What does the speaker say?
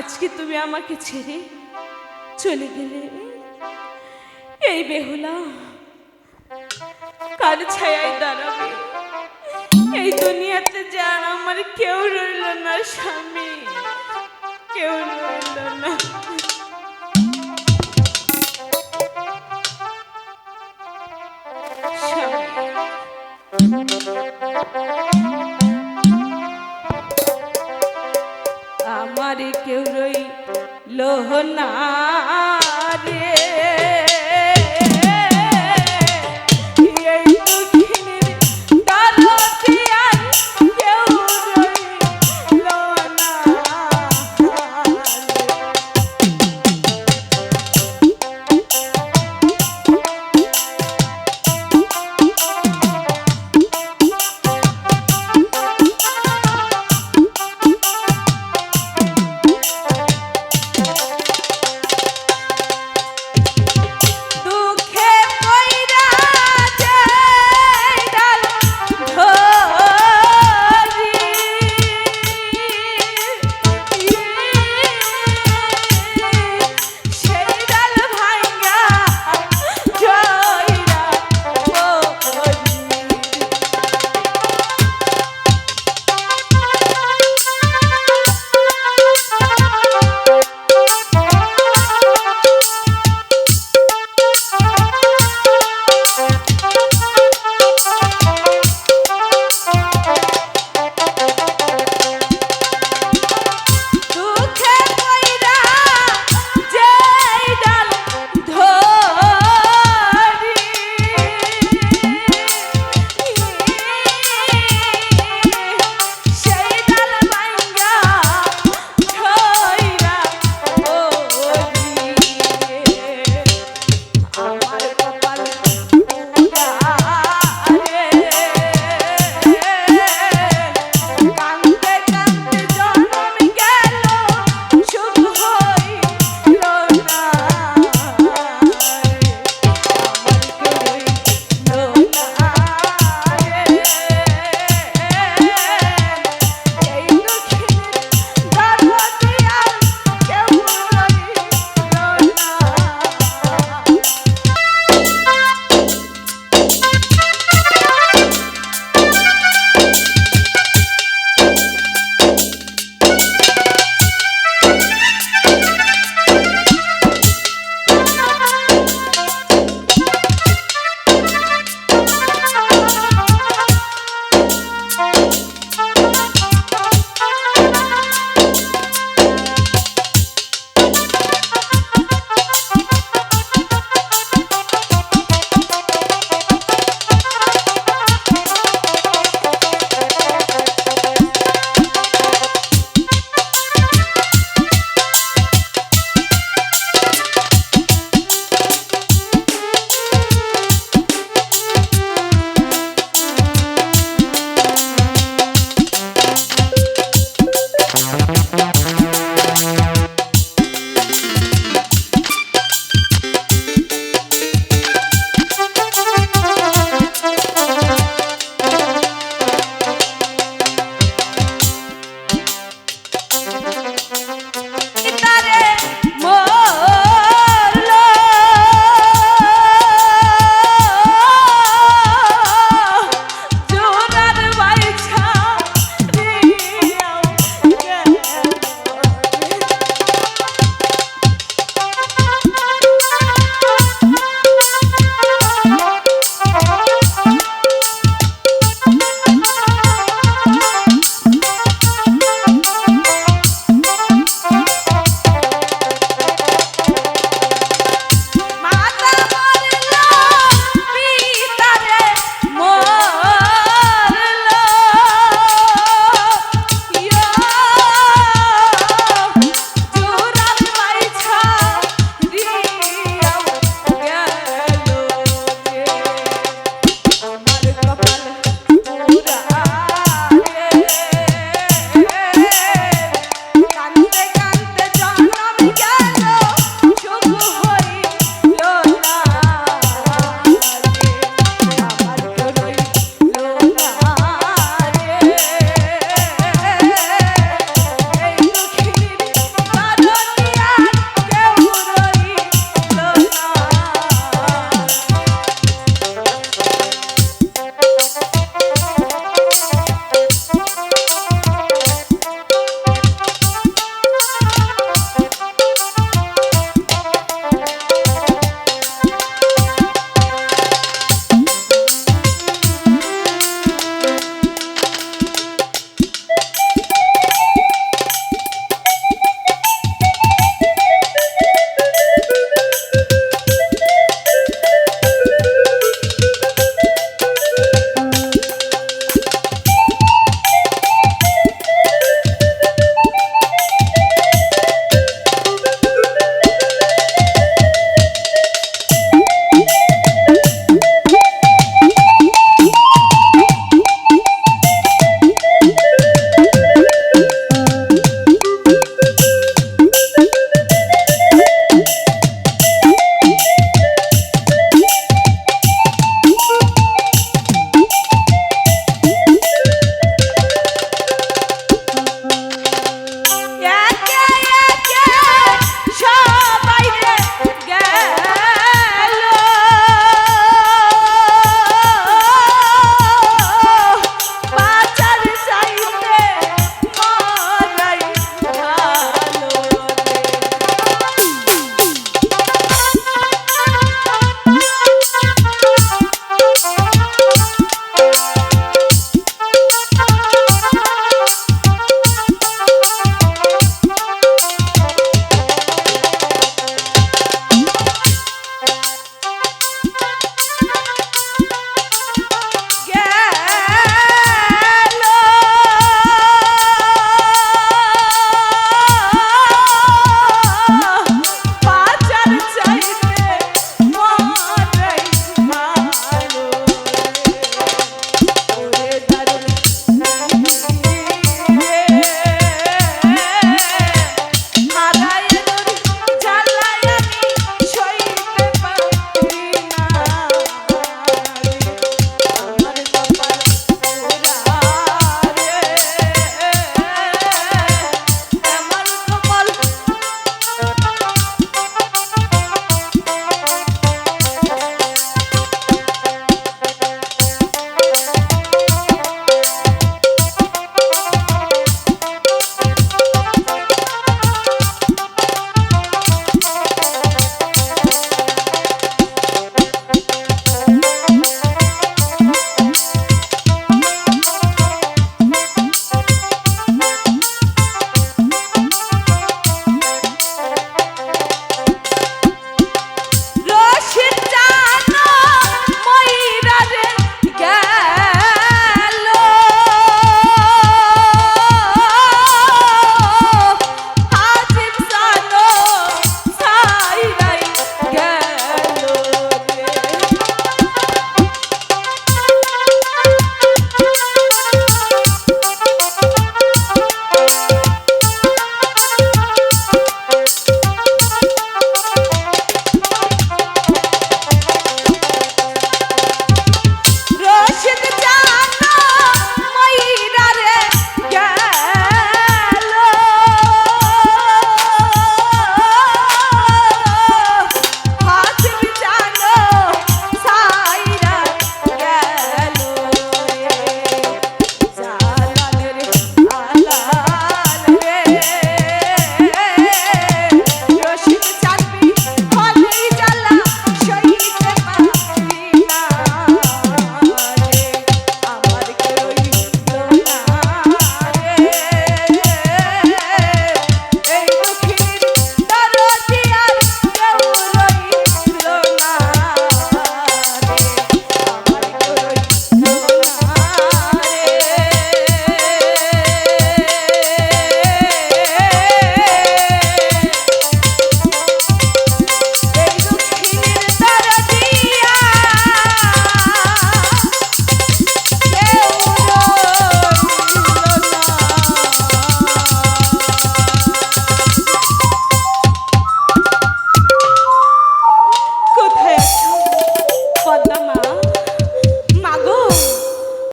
আজকে তুমি আমাকে ছেড়ে চলে গেলে? এই বেহুলা, কার ছায়ায় দাঁড়াবে? এই দুনিয়াতে যার আমার কেউ রইল না স্বামী, কেউ রইল না। আমার কেউ লোহনা